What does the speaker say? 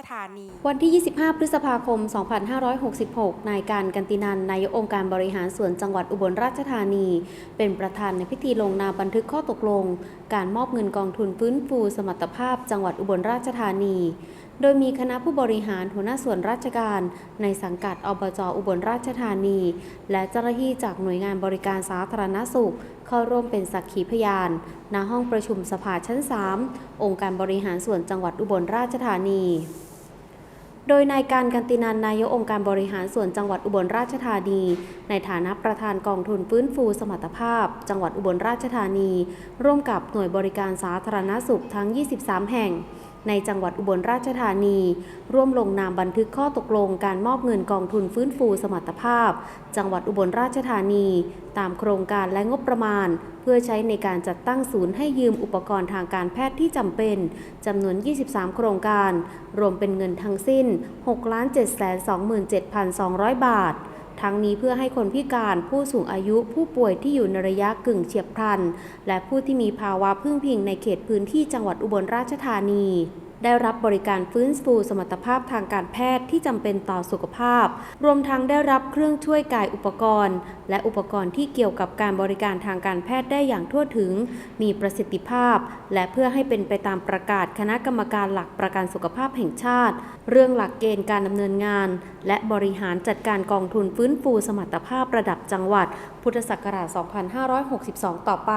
สถานีวันที่ 25 พฤษภาคม 2566 นายการกันตินัน นายกองค์การบริหารส่วนจังหวัดอุบลราชธานี เป็นประธานในพิธีลงนามบันทึกข้อตกลง การมอบเงินกองทุนฟื้นฟูสมรรถภาพจังหวัดอุบลราชธานี โดยมีคณะผู้บริหารหัวหน้าส่วนราชการ ในสังกัดอบจอุบลราชธานี และเจ้าหน้าที่จากหน่วยงานบริการสาธารณสุข เข้าร่วมเป็นสักขีพยานณห้องประชุมสภาชั้น 3 องค์การบริหารส่วนจังหวัดอุบลราชธานี โดยนายการกันตินันนายกองค์การบริหารส่วนจังหวัดอุบลราชธานี ในฐานะประธานกองทุนฟื้นฟูสมรรถภาพ จังหวัดอุบลราชธานี ร่วมกับหน่วยบริการสาธารณสุขทั้ง 23 แห่ง ในจังหวัดอุบลราชธานี ร่วมลงนามบันทึกข้อตกลงการมอบเงินกองทุนฟื้นฟูสมรรถภาพ จังหวัดอุบลราชธานี ตามโครงการและงบประมาณ เพื่อใช้ในการจัดตั้งศูนย์ให้ยืมอุปกรณ์ทางการแพทย์ที่จำเป็นจำนวน 23 โครงการ รวมเป็นเงินทั้งสิ้น 6,727,200 บาท ทั้งนี้เพื่อให้คนพิการผู้สูงอายุผู้ป่วยที่อยู่ในระยะกึ่งเฉียบพลัน และผู้ที่มีภาวะพึ่งพิงในเขตพื้นที่จังหวัดอุบลราชธานี ได้รับบริการฟื้นฟูสมรรถภาพทางการแพทย์ที่จำเป็นต่อสุขภาพ รวมทั้งได้รับเครื่องช่วยกายอุปกรณ์ และอุปกรณ์ที่เกี่ยวกับการบริการทางการแพทย์ได้อย่างทั่วถึง มีประสิทธิภาพ และเพื่อให้เป็นไปตามประกาศคณะกรรมการหลักประกันสุขภาพแห่งชาติ เรื่องหลักเกณฑ์การดำเนินงาน และบริหารจัดการกองทุนฟื้นฟูสมรรถภาพระดับจังหวัด พุทธศักราช 2562 ต่อไป